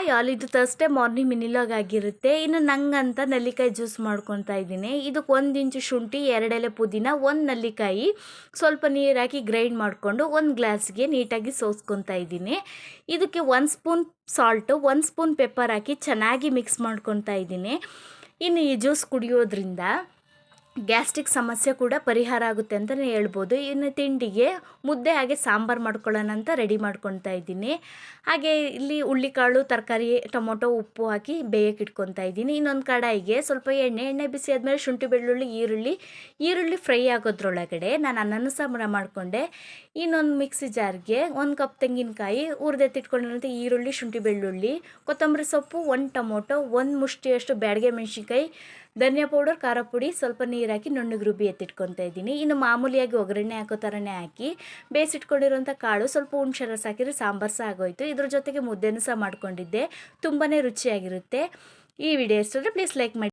Hi all ಇದು Thursday morning ಮಿನಿಲಾಗ್ ಆಗಿರುತ್ತೆ. ಇನ್ನು ನಂಗಂತ ನಲ್ಲಿಕಾಯಿ ಜ್ಯೂಸ್ ಮಾಡ್ಕೊತಾ ಇದ್ದೀನಿ. ಇದಕ್ಕೆ ಒಂದು ಇಂಚು ಶುಂಠಿ ಎರಡೆಲೆ ಪುದೀನ, ಒಂದು ನಲ್ಲಿಕಾಯಿ. ಸ್ವಲ್ಪ ನೀರು ಹಾಕಿ ಗ್ರೈಂಡ್ ಮಾಡಿಕೊಂಡು ಒಂದು ಗ್ಲಾಸ್ಗೆ ನೀಟಾಗಿ ಸೋಸ್ಕೊತಾ ಇದ್ದೀನಿ. ಇದಕ್ಕೆ ಒಂದು ಸ್ಪೂನ್ ಸಾಲ್ಟು ಒಂದು ಸ್ಪೂನ್ ಪೆಪ್ಪರ್ ಹಾಕಿ ಚೆನ್ನಾಗಿ ಮಿಕ್ಸ್ ಮಾಡ್ಕೊತಾ ಇದ್ದೀನಿ. ಇನ್ನು ಈ ಜ್ಯೂಸ್ ಕುಡಿಯೋದ್ರಿಂದ ಗ್ಯಾಸ್ಟ್ರಿಕ್ ಸಮಸ್ಯೆ ಕೂಡ ಪರಿಹಾರ ಆಗುತ್ತೆ ಅಂತಲೇ ಹೇಳ್ಬೋದು. ಇನ್ನು ತಿಂಡಿಗೆ ಮುದ್ದೆ ಹಾಗೆ ಸಾಂಬಾರು ಮಾಡ್ಕೊಳ್ಳೋಣ ಅಂತ ರೆಡಿ ಮಾಡ್ಕೊತಾ ಇದ್ದೀನಿ. ಹಾಗೆ ಇಲ್ಲಿ ಹುಳ್ಳಿಕಾಳು ತರಕಾರಿ, ಟೊಮೊಟೊ, ಉಪ್ಪು ಹಾಕಿ ಬೇಯಕ್ಕೆ ಇಟ್ಕೊತಾ ಇದ್ದೀನಿ. ಇನ್ನೊಂದು ಕಡಾಯಿಗೆ ಸ್ವಲ್ಪ ಎಣ್ಣೆ ಎಣ್ಣೆ ಬಿಸಿ ಆದಮೇಲೆ ಶುಂಠಿ, ಬೆಳ್ಳುಳ್ಳಿ, ಈರುಳ್ಳಿ ಈರುಳ್ಳಿ ಫ್ರೈ ಆಗೋದ್ರೊಳಗಡೆ ನಾನು ಅನ್ನನ ಸಾಂಬಾರ ಮಾಡಿಕೊಂಡೆ. ಇನ್ನೊಂದು ಮಿಕ್ಸಿ ಜಾರ್ಗೆ ಒಂದು ಕಪ್ ತೆಂಗಿನಕಾಯಿ ಹುರಿದೆತ್ತಿಟ್ಕೊಂಡಿರೋಂಥ ಈರುಳ್ಳಿ, ಶುಂಠಿ, ಬೆಳ್ಳುಳ್ಳಿ, ಕೊತ್ತಂಬರಿ ಸೊಪ್ಪು, ಒಂದು ಟೊಮೊಟೊ, ಒಂದು ಮುಷ್ಟಿಯಷ್ಟು ಬ್ಯಾಡಿಗೆ ಮೆಣಸಿನ್ಕಾಯಿ, ಧನಿಯಾ ಪೌಡರ್ ಖಾರ ಪುಡಿ, ಸ್ವಲ್ಪ ನೀರು ಹಾಕಿ ನುಣ್ಣಗೆ ರುಬ್ಬಿ ಎತ್ತಿಟ್ಕೊತಾ ಇದ್ದೀನಿ. ಇನ್ನು ಮಾಮೂಲಿಯಾಗಿ ಒಗ್ಗರಣೆ ಹಾಕೋ ಥರನೇ ಹಾಕಿ ಬೇಯಿಸಿಟ್ಕೊಂಡಿರೋಂಥ ಕಾಳು ಸ್ವಲ್ಪ ಹುಣ್ಸೆ ರಸ ಹಾಕಿದ್ರೆ ಸಾಂಬಾರು ಸಹ ಆಗೋಯಿತು. ಇದ್ರ ಜೊತೆಗೆ ಮುದ್ದೆನೂ ಸಹ ಮಾಡ್ಕೊಂಡಿದ್ದೆ. ತುಂಬಾ ರುಚಿಯಾಗಿರುತ್ತೆ. ಈ ವಿಡಿಯೋ ಇಷ್ಟ ಪ್ಲೀಸ್ ಲೈಕ್ ಮಾಡಿ.